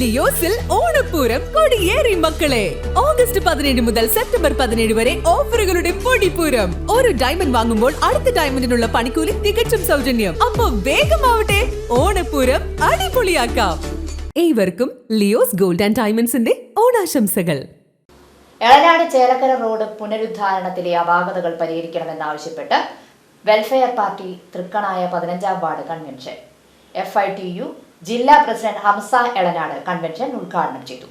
ലിയോസിൽ ഓണപ്പൂരം കൊടിയേറി മക്കളെ. ഓഗസ്റ്റ് പതിനേഴ് മുതൽ സെപ്റ്റംബർ പതിനേഴ് വരെ ഓഫറുകളുടെ പൊടിപ്പൂരം. ഒരു ഡയമണ്ട് വാങ്ങുമ്പോൾ അടുത്ത ഡയമണ്ടിനുള്ള പണിക്കൂലി തികച്ചും സൗജന്യം. അപ്പൊ വേഗമാവട്ടെ ഓണപ്പൂരം അടിപൊളിയാക്കാം. ഏവർക്കും ലിയോസ് ഗോൾഡ് ആൻഡ് ഡയമണ്ട്സിന്റെ ഓണാശംസകൾ. എളനാട് ചേലക്കര റോഡ് പുനരുദ്ധാരണത്തിലെ അപാകതകൾ പരിഹരിക്കണമെന്നാവശ്യപ്പെട്ട് വെൽഫെയർ പാർട്ടി തൃക്കണായ പതിനഞ്ചാം ward convention F I T U ജില്ലാ പ്രസിഡന്റ് ഹംസ എളനാട് കൺവെൻഷൻ ഉദ്ഘാടനം ചെയ്തു.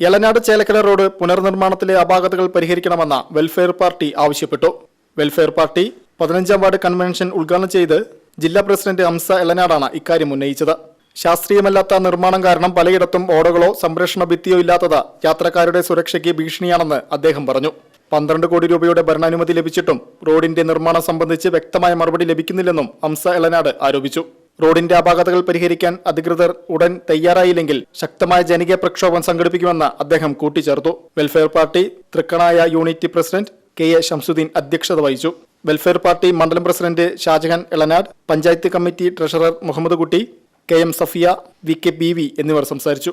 എളനാട് ചേലക്കര റോഡ് പുനർനിർമ്മാണത്തിലെ അപാകതകൾ പരിഹരിക്കണമെന്ന വെൽഫെയർ പാർട്ടി ആവശ്യപ്പെട്ടു. വെൽഫെയർ പാർട്ടി പതിനഞ്ചാം വാർഡ് കൺവെൻഷൻ ഉദ്ഘാടനം ചെയ്ത് ജില്ലാ പ്രസിഡന്റ് ഹംസ എളനാടാണ് ഇക്കാര്യം ഉന്നയിച്ചത്. ശാസ്ത്രീയമല്ലാത്ത നിർമ്മാണം കാരണം പലയിടത്തും ഓടകളോ സംരക്ഷണ ഭിത്തിയോ ഇല്ലാത്തത് യാത്രക്കാരുടെ സുരക്ഷയ്ക്ക് ഭീഷണിയാണെന്ന് അദ്ദേഹം പറഞ്ഞു. പന്ത്രണ്ട് കോടി രൂപയുടെ ഭരണാനുമതി ലഭിച്ചിട്ടും റോഡിന്റെ നിർമ്മാണം സംബന്ധിച്ച് വ്യക്തമായ മറുപടി ലഭിക്കുന്നില്ലെന്നും ഹംസ എളനാട് ആരോപിച്ചു. റോഡിന്റെ അപാകതകൾ പരിഹരിക്കാൻ അധികൃതർ ഉടൻ തയ്യാറായില്ലെങ്കിൽ ശക്തമായ ജനകീയ പ്രക്ഷോഭം സംഘടിപ്പിക്കുമെന്ന് അദ്ദേഹം കൂട്ടിച്ചേർത്തു. Welfare party Thrikkanaya unity president K A Shamsuddin അധ്യക്ഷത വഹിച്ചു. വെൽഫെയർ പാർട്ടി മണ്ഡലം president Shajahan Elanad panchayat committee treasurer Muhammad Kutty K M Safiya V K B V എന്നിവർ സംസാരിച്ചു.